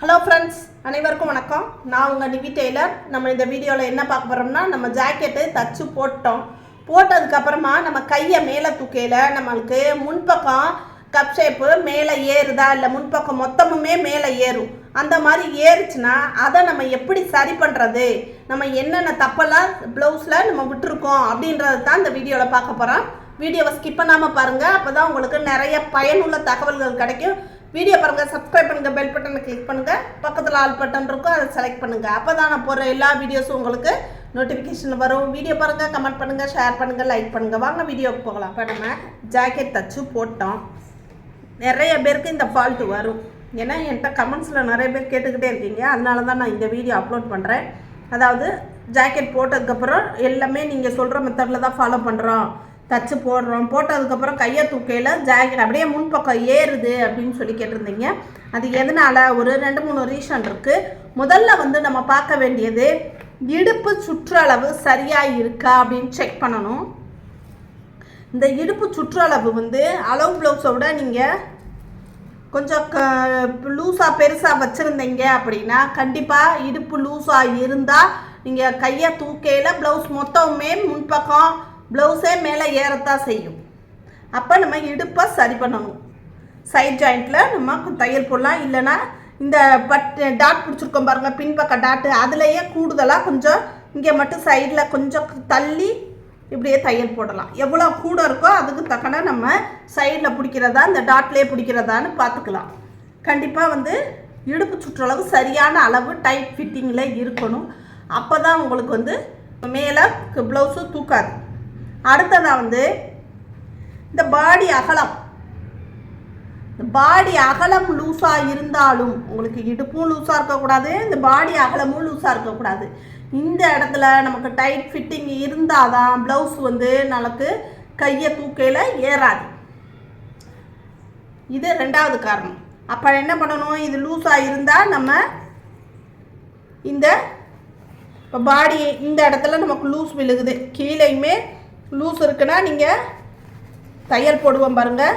Hello friends அனைவருக்கும் வணக்கம். நான் உங்கள் நிவி டெய்லர். நம்ம இந்த வீடியோவில் என்ன பார்க்க போகிறோம்னா நம்ம ஜாக்கெட்டு தச்சு போட்டோம். போட்டதுக்கப்புறமா நம்ம கையை மேலே தூக்கையில் நம்மளுக்கு முன்பக்கம் கப் ஷேப்பு மேலே ஏறுதா இல்லை முன்பக்கம் மொத்தமுமே மேலே ஏறும். அந்த மாதிரி ஏறுச்சுன்னா அதை நம்ம எப்படி சரி பண்ணுறது நம்ம என்னென்ன தப்பெல்லாம் ப்ளவுஸில் நம்ம விட்டுருக்கோம் அப்படின்றது தான் இந்த வீடியோவில் பார்க்க போகிறோம் வீடியோவை ஸ்கிப் பண்ணாமல் பாருங்கள் அப்போ தான் உங்களுக்கு நிறைய பயனுள்ள தகவல்கள் கிடைக்கும். வீடியோ பாருங்கள் சப்ஸ்கிரைப் பண்ணுங்கள் பெல் பட்டனை கிளிக் பண்ணுங்கள் பக்கத்தில் ஆல் பட்டன் இருக்கும் அதை செலக்ட் பண்ணுங்கள் அப்போ தான் நான் போகிற எல்லா வீடியோஸும் உங்களுக்கு நோட்டிஃபிகேஷன் வரும். வீடியோ பாருங்கள் கமெண்ட் பண்ணுங்கள் ஷேர் பண்ணுங்கள் லைக் பண்ணுங்கள் வாங்க வீடியோக்கு போகலாம். இப்போ நம்ம ஜாக்கெட் தச்சு போட்டோம். நிறைய பேருக்கு இந்த ஃபால்ட்டு வரும். ஏன்னா என்கிட்ட கமெண்ட்ஸில் நிறைய பேர் கேட்டுக்கிட்டே இருக்கீங்க. அதனால தான் நான் இந்த வீடியோ அப்லோட் பண்ணுறேன் அதாவது ஜாக்கெட் போட்டதுக்கப்புறம் எல்லாமே நீங்கள் சொல்கிற மெத்தடில் தான் ஃபாலோ பண்ணுறோம் தச்சு போடுறோம். போட்டதுக்கப்புறம் கையை தூக்கையில் ஜாக்கெட் அப்படியே முன்பக்கம் ஏறுது அப்படின்னு சொல்லி கேட்டிருந்தீங்க. அது எதனால்? ஒரு ரெண்டு மூணு ரீசன் இருக்குது முதல்ல வந்து நம்ம பார்க்க வேண்டியது இடுப்பு சுற்றளவு சரியாக இருக்கா அப்படின்னு செக் பண்ணணும். இந்த இடுப்பு சுற்றளவு வந்து அளவு ப்ளவுஸை விட நீங்கள் கொஞ்சம் க லூஸாக பெருசாக வச்சுருந்தீங்க அப்படின்னா கண்டிப்பாக இடுப்பு லூஸாக இருந்தால் நீங்கள் கையை தூக்கையில் ப்ளவுஸ் மொத்தமுமே முன்பக்கம் ப்ளவுஸே மேலே ஏறத்தான் செய்யும். அப்போ நம்ம இடுப்பை சரி பண்ணணும். சைட் ஜாயிண்ட்டில் நம்ம தையல் போடலாம். இல்லைன்னா இந்த பட் டாட் பிடிச்சிருக்கோம் பாருங்கள் பின்பக்க டாட்டு அதுலேயே கூடுதலாக கொஞ்சம் இங்கே மட்டும் சைடில் கொஞ்சம் தள்ளி இப்படியே தையல் போடலாம். எவ்வளோ கூட இருக்கோ அதுக்கு தக்கன நம்ம சைடில் பிடிக்கிறதா இந்த டாட்லேயே பிடிக்கிறதான்னு பார்த்துக்கலாம். கண்டிப்பாக வந்து இடுப்பு சுற்றளவு சரியான அளவு டைட் ஃபிட்டிங்கில் இருக்கணும். அப்போ தான் உங்களுக்கு வந்து மேலே ப்ளவுஸும் தூக்காது. அடுத்ததாக வந்து இந்த பாடி அகலம். இந்த பாடி அகலம் லூஸாக இருந்தாலும் உங்களுக்கு இடுப்பும் லூஸாக இருக்கக்கூடாது இந்த பாடி அகலமும் லூஸாக இருக்கக்கூடாது. இந்த இடத்துல நமக்கு டைட் ஃபிட்டிங் இருந்தால் தான் ப்ளவுஸ் வந்து நமக்கு கையை தூக்கையில் ஏறாது. இது ரெண்டாவது காரணம். அப்போ என்ன பண்ணணும்? இது லூஸாக இருந்தால் நம்ம இந்த இப்போ பாடி இந்த இடத்துல நமக்கு லூஸ் விழுகுது. கீழேயுமே லூஸ் இருக்குன்னா நீங்கள் தையல் போடுவோம் பாருங்கள்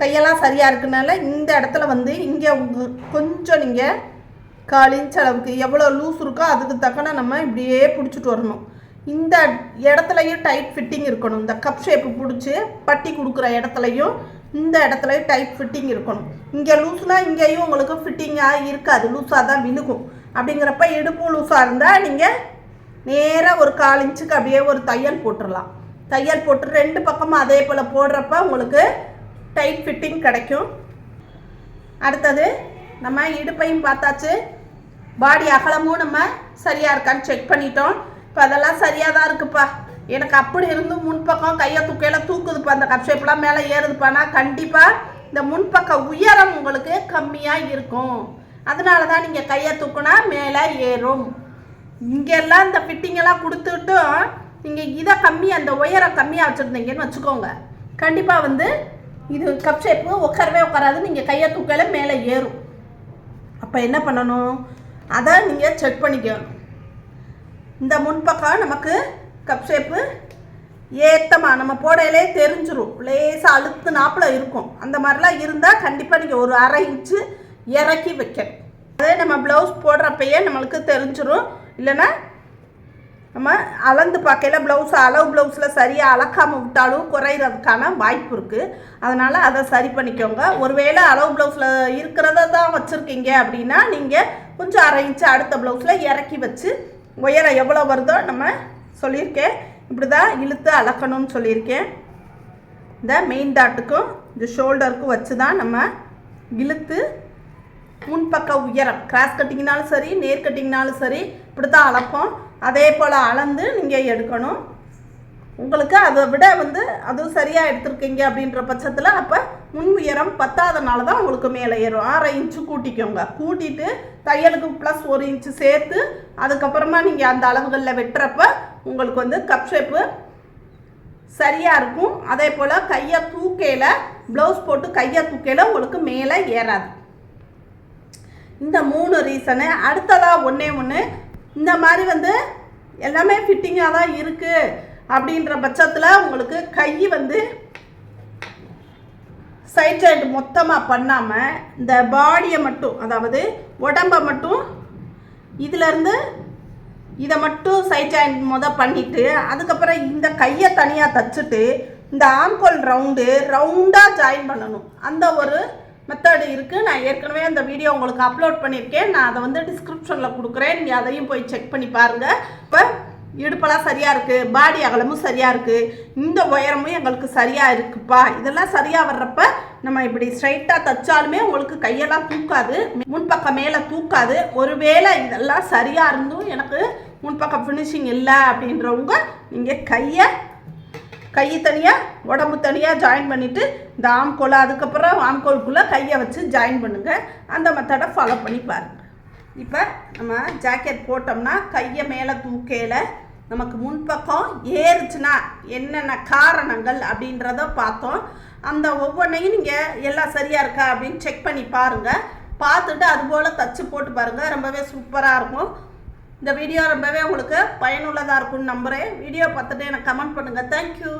கையெல்லாம் சரியாக இருக்குனால இந்த இடத்துல வந்து இங்கே கொஞ்சம் நீங்கள் கால் இன்ச் அளவுக்கு எவ்வளோ லூஸ் இருக்கோ அதுக்கு தக்கன நம்ம இப்படியே பிடிச்சிட்டு வரணும். இந்த இடத்துலையும் டைட் ஃபிட்டிங் இருக்கணும். இந்த கப் ஷேப்பு பிடிச்சி பட்டி கொடுக்குற இடத்துலையும் இந்த இடத்துலையும் டைட் ஃபிட்டிங் இருக்கணும். இங்கே லூஸ்னால் இங்கேயும் உங்களுக்கு ஃபிட்டிங்காக இருக்காது. லூஸாக தான் விழுகும். அப்படிங்கிறப்ப இடுப்பு லூஸாக இருந்தால் நீங்கள் நேராக ஒரு கால் இன்ச்சுக்கு அப்படியே ஒரு தையல் போட்டுடலாம் தையல் போட்டு ரெண்டு பக்கமும் அதே போல் போடுறப்ப உங்களுக்கு டைட் ஃபிட்டிங் கிடைக்கும். அடுத்தது நம்ம இடுப்பையும் பார்த்தாச்சு. பாடி அகலமும் நம்ம சரியாக இருக்கான்னு செக் பண்ணிட்டோம். இப்போ அதெல்லாம் சரியாக தான் இருக்குப்பா. எனக்கு அப்படி இருந்தும் முன்பக்கம் கையை தூக்கையில் தூக்குதுப்பா. அந்த கப் ஷேப்லாம் மேலே ஏறுதுப்பானா? கண்டிப்பாக இந்த முன்பக்க உயரம் உங்களுக்கு கம்மியாக இருக்கும். அதனால தான் நீங்கள் கையை தூக்குனா மேலே ஏறும். இங்கெல்லாம் இந்த ஃபிட்டிங்கெல்லாம் கொடுத்துட்டும் நீங்கள் இதை கம்மி அந்த உயரம் கம்மியாக வச்சுருந்தீங்கன்னு வச்சுக்கோங்க. கண்டிப்பாக வந்து இது கப் ஷேப்பு உட்காரவே உட்காராது. நீங்கள் கையை தூக்கல மேலே ஏறும். அப்போ என்ன பண்ணணும்? அதை நீங்கள் செக் பண்ணிக்கணும். இந்த முன்பக்கம் நமக்கு கப் ஷேப்பு ஏத்தமாக நம்ம போடையிலே தெரிஞ்சிடும் லேசாக அழுத்து நாப்பில் இருக்கும். அந்த மாதிரிலாம் இருந்தால் கண்டிப்பாக நீங்கள் ஒரு அரை இன்ச்சு இறக்கி வைக்கணும். அதே நம்ம ப்ளவுஸ் போடுறப்பயே நம்மளுக்கு தெரிஞ்சிடும் இல்லைன்னா நம்ம அளந்து பார்க்கையில் ப்ளவுஸ் அளவு ப்ளவுஸில் சரியாக அளக்காமல் விட்டாலும் குறையிறதுக்கான வாய்ப்பு இருக்குது அதனால் அதை சரி பண்ணிக்கோங்க. ஒருவேளை அளவு ப்ளவுஸில் இருக்கிறத தான் வச்சுருக்கீங்க அப்படின்னா நீங்கள் கொஞ்சம் அரை இன்ச்சு அடுத்த ப்ளவுஸில் இறக்கி வச்சு உயரம் எவ்வளோ வருதோ நம்ம சொல்லியிருக்கேன். இப்படி தான் இழுத்து அளக்கணும்னு சொல்லியிருக்கேன். இந்த மெயின் டாட்டுக்கும் இந்த ஷோல்டருக்கும் வச்சு தான் நம்ம இழுத்து முன்பக்க உயரம். கிராஸ் கட்டிங்னாலும் சரி நேர் கட்டிங்னாலும் சரி இப்படி தான் அளப்போம். அதே போல் அளந்து நீங்கள் எடுக்கணும். உங்களுக்கு அதை விட வந்து அதுவும் சரியாக எடுத்திருக்கீங்க அப்படின்ற பட்சத்தில் அப்போ முன் உயரம் பத்தாதனால தான் உங்களுக்கு மேலே ஏறும். அரை இன்ச்சு கூட்டிக்கோங்க. கூட்டிட்டு தையலுக்கு ப்ளஸ் ஒரு இன்ச்சு சேர்த்து அதுக்கப்புறமா நீங்கள் அந்த அளவுகளில் வெட்டுறப்ப உங்களுக்கு வந்து கப் ஷேப்பு சரியாக இருக்கும். அதே போல் கையை தூக்கையில் ப்ளவுஸ் போட்டு கையை தூக்கையில் உங்களுக்கு மேலே ஏறாது. இந்த மூணு ரீசனு அடுத்ததாக ஒன்றே ஒன்று இந்த மாதிரி வந்து எல்லாமே ஃபிட்டிங்காக தான் இருக்குது அப்படின்ற பட்சத்தில் உங்களுக்கு கை வந்து சைட் சைடு மொத்தமாக பண்ணாமல் இந்த பாடியை மட்டும் அதாவது உடம்பை மட்டும் இதிலேருந்து இதை மட்டும் சைட் ஜாயின் முத பண்ணிவிட்டு அதுக்கப்புறம் இந்த கையை தனியாக தச்சுட்டு இந்த ஆம்கோல் ரவுண்டு ரவுண்டாக ஜாயின் பண்ணணும். அந்த ஒரு மெத்தடு இருக்குது நான் ஏற்கனவே அந்த வீடியோ உங்களுக்கு அப்லோட் பண்ணியிருக்கேன். நான் அதை வந்து டிஸ்கிரிப்ஷனில் கொடுக்குறேன். நீங்கள் அதையும் போய் செக் பண்ணி பாருங்கள் இப்போ இடுப்பெல்லாம் சரியாக இருக்குது பாடி அகலமும் சரியாக இருக்குது இந்த உயரமும் எங்களுக்கு சரியாக இருக்குப்பா. இதெல்லாம் சரியாக வர்றப்ப நம்ம இப்படி ஸ்ட்ரைட்டாக தைச்சாலுமே உங்களுக்கு கையெல்லாம் தூக்காது. முன்பக்கம் மேலே தூக்காது. ஒருவேளை இதெல்லாம் சரியாக இருந்தும் எனக்கு முன்பக்கம் ஃபினிஷிங் இல்லை அப்படின்றவங்க நீங்கள் கையை கை தனியாக உடம்பு தனியாக ஜாயின் பண்ணிவிட்டு இந்த ஆம்கோலை அதுக்கப்புறம் ஆம்கோலுக்குள்ளே கையை வச்சு ஜாயின் பண்ணுங்கள் அந்த மெத்தடை ஃபாலோ பண்ணி பாருங்கள் இப்போ நம்ம ஜாக்கெட் போட்டோம்னா கையை மேலே தூக்கையில் நமக்கு முன்பக்கம் ஏறுச்சுன்னா என்னென்ன காரணங்கள் அப்படின்றத பார்த்தோம். அந்த ஒவ்வொன்றையும் நீங்கள் எல்லாம் சரியாக இருக்கா அப்படின்னு செக் பண்ணி பாருங்கள் பார்த்துட்டு அதுபோல் தச்சு போட்டு பாருங்கள் ரொம்பவே சூப்பராக இருக்கும். இந்த வீடியோ ரொம்பவே உங்களுக்கு பயனுள்ளதாக இருக்கும்னு நம்புகிறேன் வீடியோ பார்த்துட்டு எனக்கு கமெண்ட் பண்ணுங்கள் தேங்க்யூ